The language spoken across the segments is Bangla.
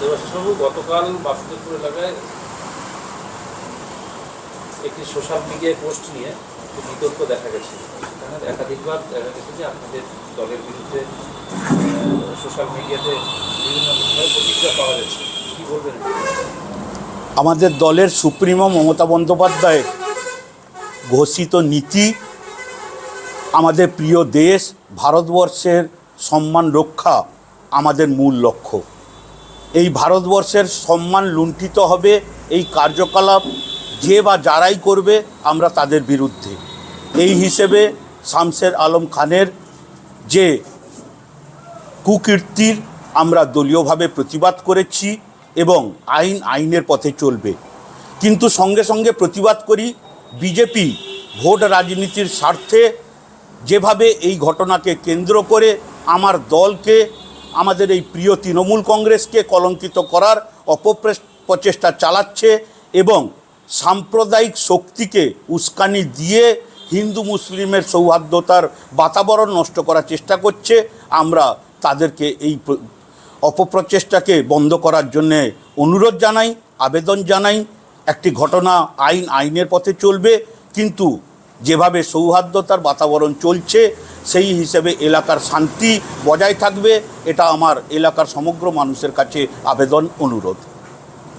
দেবাশিসবাবু গতকাল বাসুদেবপুর এলাকায় একটি সোশ্যাল মিডিয়ায় পোস্ট নিয়ে বিতর্ক দেখা গেছে সেখানে একাধিকবার দেখা গেছে যে আপনাদের দলের বিরুদ্ধে সোশ্যাল মিডিয়াতে বিভিন্ন প্রতিক্রিয়া পাওয়া কী বলবেন? আমাদের দলের সুপ্রিমো মমতা বন্দ্যোপাধ্যায় ঘোষিত নীতি, আমাদের প্রিয় দেশ, ভারতবর্ষের সম্মান রক্ষা আমাদের মূল লক্ষ্য। এই ভারতবর্ষের সম্মান লুণ্ঠিত হবে, এই কার্যকলাপ যে বা যারাই করবে, আমরা তাদের বিরুদ্ধে। এই হিসেবে শামসের আলম খানের যে কুকীর্তির আমরা দলীয়ভাবে প্রতিবাদ করেছি এবং আইন আইনের পথে চলবে। কিন্তু সঙ্গে সঙ্গে প্রতিবাদ করি, বিজেপি ভোট রাজনীতির স্বার্থে যেভাবে এই ঘটনাকে কেন্দ্র করে আমার দলকে আমাদের এই প্রিয় তৃণমূল কংগ্রেসকে কলঙ্কিত করার অপপ্রচেষ্টা চালাচ্ছে এবং সাম্প্রদায়িক শক্তিকে উস্কানি দিয়ে হিন্দু মুসলিমের সৌহার্দ্যতার বাতাবরণ নষ্ট করার চেষ্টা করছে। আমরা তাদেরকে এই অপপ্রচেষ্টাকে বন্ধ করার জন্যে অনুরোধ জানাই, আবেদন জানাই। একটি ঘটনা আইন, আইনের পথে চলবে, কিন্তু যেভাবে সৌহার্দ্যতার বাতাবরণ চলছে সেই হিসেবে এলাকার শান্তি বজায় থাকবে। এটা আমার এলাকার সমগ্র মানুষের কাছে আবেদন অনুরোধ।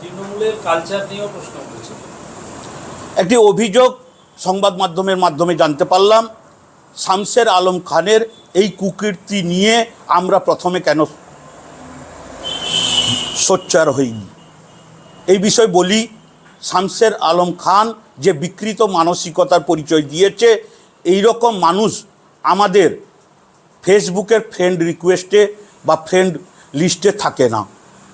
তৃণমূলের কালচার নিয়েও প্রশ্ন একটি অভিযোগ সংবাদ মাধ্যমের মাধ্যমে জানতে পারলাম শামসের আলম খানের এই কুকীর্তি নিয়ে আমরা প্রথমে কেন সোচ্চার হইনি? এই বিষয় বলি শামসের আলম খান যে বিকৃত মানসিকতার পরিচয় দিয়েছে এই রকম মানুষ আমাদের ফেসবুকের ফ্রেন্ড রিকোয়েস্টে বা ফ্রেন্ড লিস্টে থাকে না।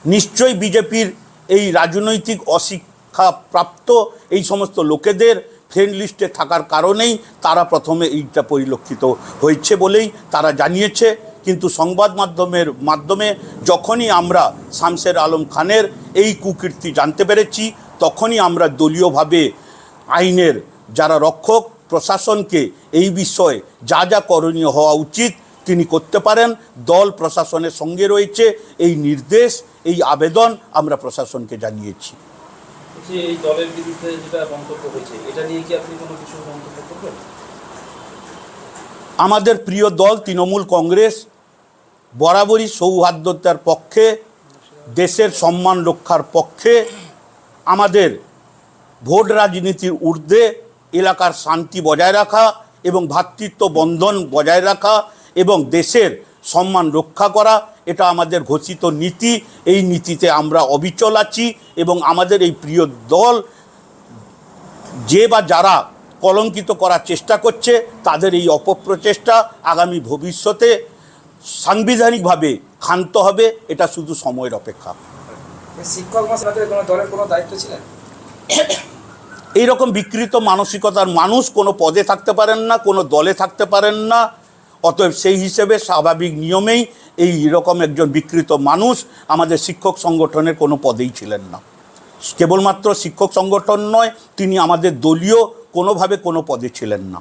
নিশ্চয়ই বিজেপির এই রাজনৈতিক অশিক্ষা প্রাপ্ত এই সমস্ত লোকেদের ফ্রেন্ড লিস্টে থাকার কারণেই তারা প্রথমে এইটা পরিলক্ষিত হয়েছে বলেই তারা জানিয়েছে। কিন্তু সংবাদ মাধ্যমের মাধ্যমে যখনই আমরা শামসের আলম খানের এই কুকীর্তি জানতে পেরেছি তখনই আমরা দলীয়ভাবে আইনের যারা রক্ষক প্রশাসনকে এই বিষয়ে যা যা করণীয় হওয়া উচিত তিনি করতে পারেন। দল প্রশাসনের সঙ্গে রয়েছে। এই নির্দেশ এই আবেদন আমরা প্রশাসনকে জানিয়েছি। এই দলের বিরুদ্ধে যেটা মন্তব্য হয়েছে এটা নিয়ে কি আপনি কোনো কিছু মন্তব্য করবেন? আমাদের প্রিয় দল তৃণমূল কংগ্রেস বরাবরই সৌহার্দ্যতার পক্ষে দেশের সম্মান রক্ষার পক্ষে আমাদের ভোট রাজনীতির ঊর্ধ্বে, এলাকার শান্তি বজায় রাখা এবং ভ্রাতৃত্ব বন্ধন বজায় রাখা এবং দেশের সম্মান রক্ষা করা, এটা আমাদের ঘোষিত নীতি। এই নীতিতে আমরা অবিচল আছি এবং আমাদের এই প্রিয় দল যে বা যারা কলঙ্কিত করার চেষ্টা করছে, তাদের এই অপপ্রচেষ্টা আগামী ভবিষ্যতে সাংবিধানিকভাবে ক্ষান্ত হবে, এটা শুধু সময়ের অপেক্ষা। শিক্ষক মশাইদের কোনো দলের কোনো দায়িত্ব ছিলেন? এই রকম বিকৃত মানসিকতার মানুষ কোনো পদে থাকতে পারেন না, কোনো দলে থাকতে পারেন না। অতএব সেই হিসেবে স্বাভাবিক নিয়মেই এই রকম একজন বিকৃত মানুষ আমাদের শিক্ষক সংগঠনের কোনো পদেই ছিলেন না। কেবলমাত্র শিক্ষক সংগঠন নয়, তিনি আমাদের দলীয় কোনোভাবে কোনো পদে ছিলেন না।